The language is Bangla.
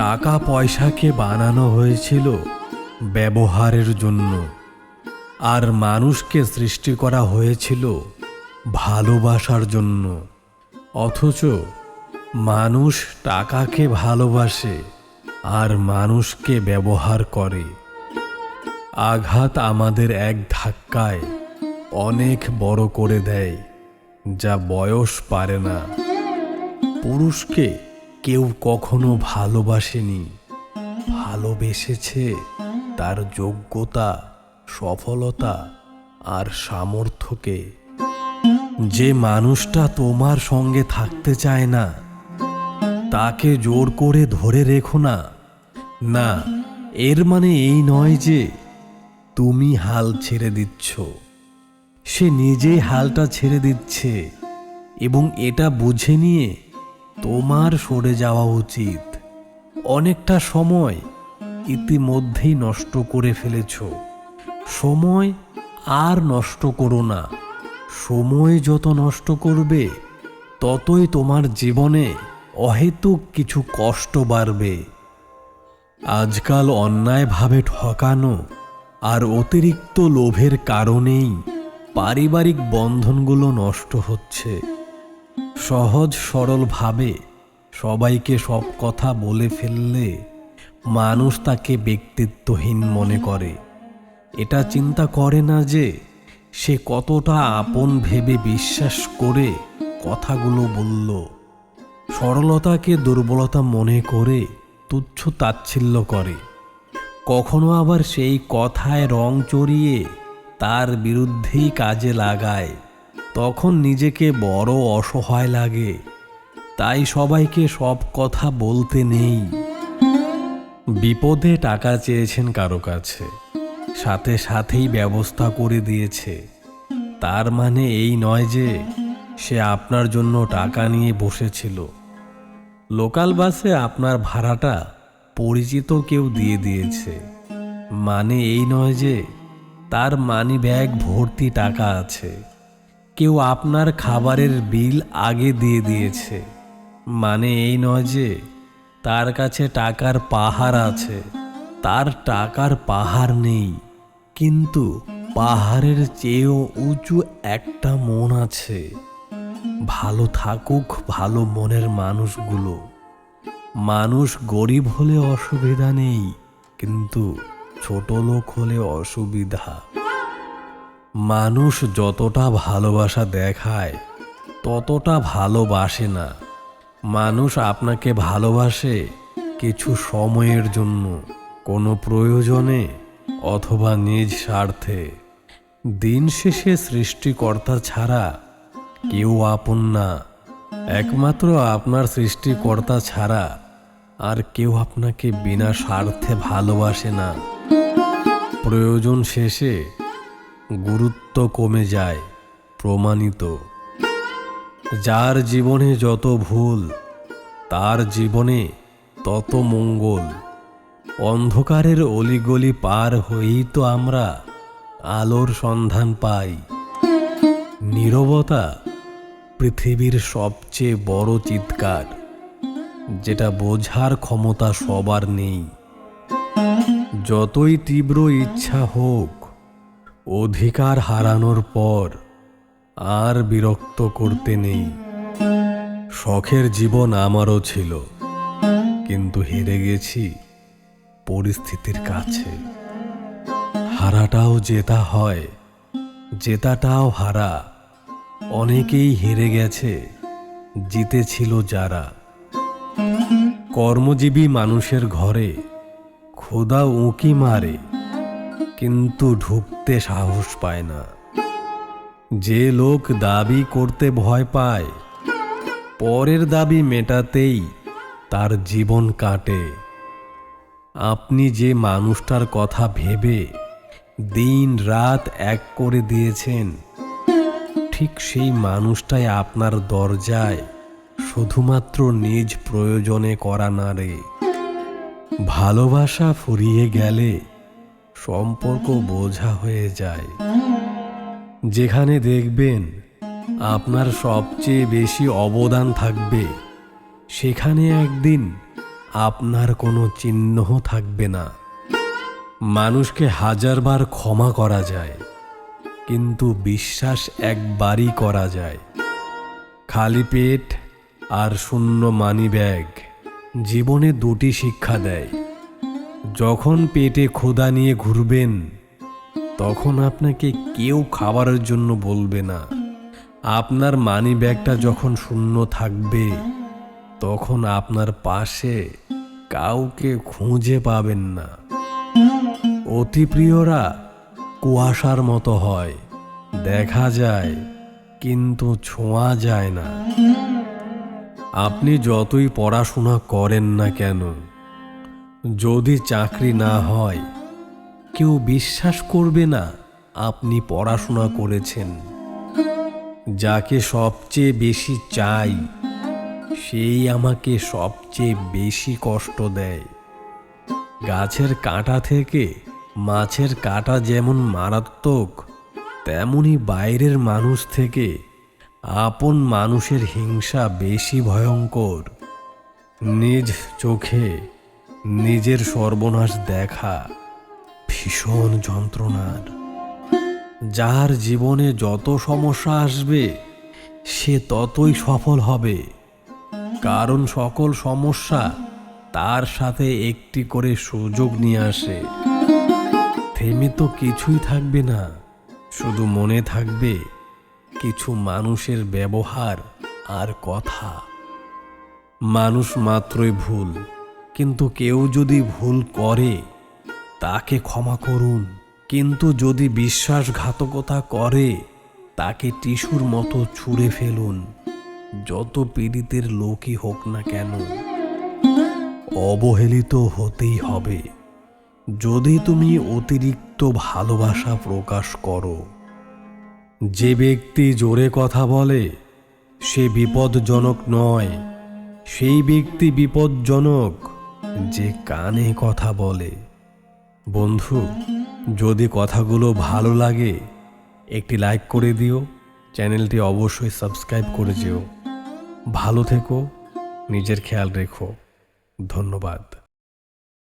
টাকা পয়সাকে বানানো হয়েছিল ব্যবহারের জন্য। আর মানুষকে সৃষ্টি করা হয়েছিল ভালোবাসার জন্য। অথচ মানুষ টাকাকে ভালোবাসে আর মানুষকে ব্যবহার করে। আঘাত আমাদের এক ধাক্কায় অনেক বড় করে দেয়, যা বয়স পারে না। পুরুষকে কেউ কখনো ভালোবাসেনি। ভালোবেসেছে তার যোগ্যতা, সফলতা আর সামর্থ্যকে। যে মানুষটা তোমার সঙ্গে থাকতে চায় না, তাকে জোর করে ধরে রেখো না। না, এর মানে এই নয় যে তুমি হাল ছেড়ে দিচ্ছ। সে নিজেই হালটা ছেড়ে দিচ্ছে এবং এটা বুঝে নিয়ে তোমার সরে যাওয়া উচিত। অনেকটা সময় ইতিমধ্যেই নষ্ট করে ফেলেছ। সময় আর নষ্ট করো না। সময় যত নষ্ট করবে, ততই তোমার জীবনে অহেতুক কিছু কষ্ট বাড়বে। আজকাল অন্যায়ভাবে ঠকানো আর অতিরিক্ত লোভের কারণেই পারিবারিক বন্ধনগুলো নষ্ট হচ্ছে। সহজ সরলভাবে সবাইকে সব কথা বলে ফেললে মানুষ তাকে ব্যক্তিত্বহীন মনে করে। এটা চিন্তা করে না যে সে কতটা আপন ভেবে বিশ্বাস করে কথাগুলো বলল। সরলতাকে দুর্বলতা মনে করে তুচ্ছ তাচ্ছিল্য করে। কখনো আবার সেই কথায় রং চড়িয়ে তার বিরুদ্ধেই কাজে লাগায়। তখন নিজেকে বড় অসহায় লাগে। তাই সবাইকে সব কথা বলতে নেই। বিপদে টাকা চেয়েছেন কারও কাছে, সাথে সাথেই ব্যবস্থা করে দিয়েছে। তার মানে এই নয় যে, সে আপনার জন্য টাকা নিয়ে বসেছিল। লোকাল বাসে আপনার ভাড়াটা পরিচিত কেউ দিয়ে দিয়েছে। মানে এই নয় যে, তার মানি ব্যাগ ভর্তি টাকা আছে। কেউ আপনার খাবারের বিল আগে দিয়ে দিয়েছে। মানে এই নয় যে, তার কাছে টাকার পাহাড় আছে। তার টাকার পাহাড় নেই। কিন্তু পাহাড়ের চেয়েও উঁচু একটা মন আছে। ভালো থাকুক ভালো মনের মানুষগুলো। মানুষ গরিব হলে অসুবিধা নেই, কিন্তু ছোট লোক হলে অসুবিধা। মানুষ যতটা ভালোবাসা দেখায়, ততটা ভালোবাসে না। মানুষ আপনাকে ভালোবাসে কিছু সময়ের জন্য, কোনো প্রয়োজনে অথবা নিজ স্বার্থে। দিন শেষে সৃষ্টিকর্তা ছাড়া কেউ আপন না। একমাত্র আপনার সৃষ্টিকর্তা ছাড়া আর কেউ আপনাকে বিনা স্বার্থে ভালোবাসে না। প্রয়োজন শেষে গুরুত্ব কমে যায়, প্রমাণিত। যার জীবনে যত ভুল, তার জীবনে তত মঙ্গল। অন্ধকারের অলিগলি পার হয়েই তো আমরা আলোর সন্ধান পাই। নীরবতা পৃথিবীর সবচেয়ে বড় চিৎকার, যেটা বোঝার ক্ষমতা সবার নেই। যতই তীব্র ইচ্ছা হোক অধিকার হারানোর পর আর বিরক্ত করতে নেই। শখের জীবন আমারও ছিল, কিন্তু হেরে গেছি পরিস্থিতির কাছে। হারাটাও জেতা হয়, জেতাটাও হারা। অনেকেই হেরে গেছে, জিতেছিল যারা। কর্মজীবী মানুষের ঘরে খোদা উঁকি মারে। কিন্তু ঢুকতে সাহস পায় না। যে লোক দাবি করতে ভয় পায়, পরের দাবি মেটাতেই তার জীবন কাটে। আপনি যে মানুষটার কথা ভেবে দিন রাত এক করে দিয়েছেন, ঠিক সেই মানুষটাই আপনার দরজায় শুধুমাত্র নিজ প্রয়োজনে করা নাড়ে ভালোবাসা ফুরিয়ে গেলে সম্পর্ক বোঝা হয়ে যায়। যেখানে দেখবেন আপনার সবচেয়ে বেশি অবদান থাকবে, সেখানে একদিন আপনার কোনো চিহ্ন থাকবে না। মানুষকে হাজারবার ক্ষমা করা যায়, কিন্তু বিশ্বাস একবারই করা যায়। খালি পেট আর শূন্য মানি ব্যাগ জীবনে দুটি শিক্ষা দেয়। যখন পেটে ক্ষুধা নিয়ে ঘুরবেন, তখন আপনাকে কেউ খাবারের জন্য বলবে না। আপনার মানি ব্যাগটা যখন শূন্য থাকবে, তখন আপনার পাশে কাউকে খুঁজে পাবেন না। অতি প্রিয়রা কুয়াশার মতো হয়, দেখা যায় কিন্তু ছোঁয়া যায় না। আপনি যতই পড়াশোনা করেন না কেন যদি চাকরি না হয়, কেউ বিশ্বাস করবে না আপনি পড়াশোনা করেছেন। যাকে সবচেয়ে বেশি চাই, সেই আমাকে সবচেয়ে বেশি কষ্ট দেয়। গাছের কাঁটা থেকে মাছের কাঁটা যেমন মারাত্মক, তেমনি বাইরের মানুষ থেকে আপন মানুষের হিংসা বেশি ভয়ঙ্কর। নিজ চোখে নিজের সর্বনাশ দেখা ভীষণ যন্ত্রণার। যার জীবনে যত সমস্যা আসবে, সে ততই সফল হবে। কারণ সকল সমস্যা তার সাথে একটি করে সুযোগ নিয়ে আসে। থেমে তো কিছুই থাকবে না, শুধু মনে থাকবে কিছু মানুষের ব্যবহার আর কথা। মানুষ মাত্রই ভুল। কিন্তু কেউ যদি ভুল করে, তাকে ক্ষমা করুন। কিন্তু যদি বিশ্বাসঘাতকতা করে, তাকে টিস্যুর মতো ছুঁড়ে ফেলুন। যত পীড়িতের লোকই হোক না কেন, অবহেলিত হতেই হবে। যদি তুমি অতিরিক্ত ভালোবাসা প্রকাশ করো, যে ব্যক্তি জোরে কথা বলে, সে বিপদজনক নয়। সেই ব্যক্তি বিপদজনক যে কানে কথা বলে। বন্ধু, যদি কথাগুলো ভালো লাগে, একটি লাইক করে দিও। চ্যানেলটি অবশ্যই সাবস্ক্রাইব করে যেও। ভালো থেকো, নিজের খেয়াল রেখো। ধন্যবাদ।